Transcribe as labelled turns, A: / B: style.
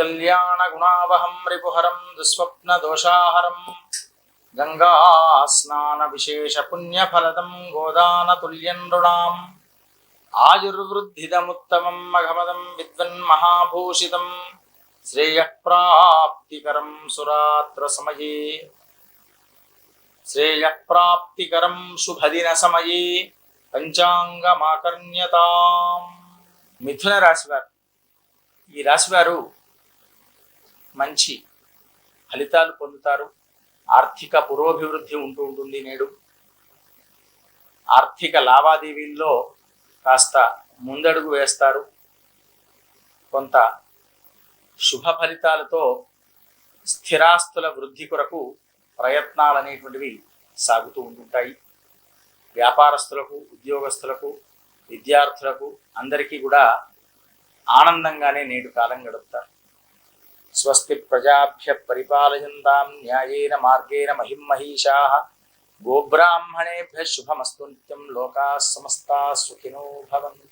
A: శ్రీకళ్యాణగుణావహం రిపుహరం దుస్వప్నదోషాహరం. గంగా స్నాన విశేష పుణ్యఫలదం గోదానతుల్యం నృణాం ఆయుర్వృద్ధిదముత్తమం మఘమదం విద్వన్మహాభూషితం శ్రేయఃప్రాప్తికరం సురాత్ర సమయే శ్రేయఃప్రాప్తికరం శుభదిన సమయే పంచాంగమాకర్ణ్యతాం మిథున రాశివారు ఈ రాశివారు మంచి ఫలితాలు పొందుతారు. ఆర్థిక పురోభివృద్ధి ఉంటూ ఉంటుంది నేడు. ఆర్థిక లావాదేవీల్లో కాస్త ముందడుగు వేస్తారు. కొంత శుభ ఫలితాలతో స్థిరాస్తుల వృద్ధి కొరకు ప్రయత్నాలు అనేటువంటివి సాగుతూ ఉంటుంటాయి. వ్యాపారస్తులకు ఉద్యోగస్తులకు విద్యార్థులకు అందరికీ కూడా ఆనందంగానే నేడు కాలం గడుపుతారు. స్వస్తి ప్రజాభ్య పరిపాలయంతాం న్యాయేన మార్గేణ మహిమహీషా గోబ్రాహ్మణేభ్య శుభమస్తు నిత్యం లోకా సమస్తా సుఖినో భవంతు.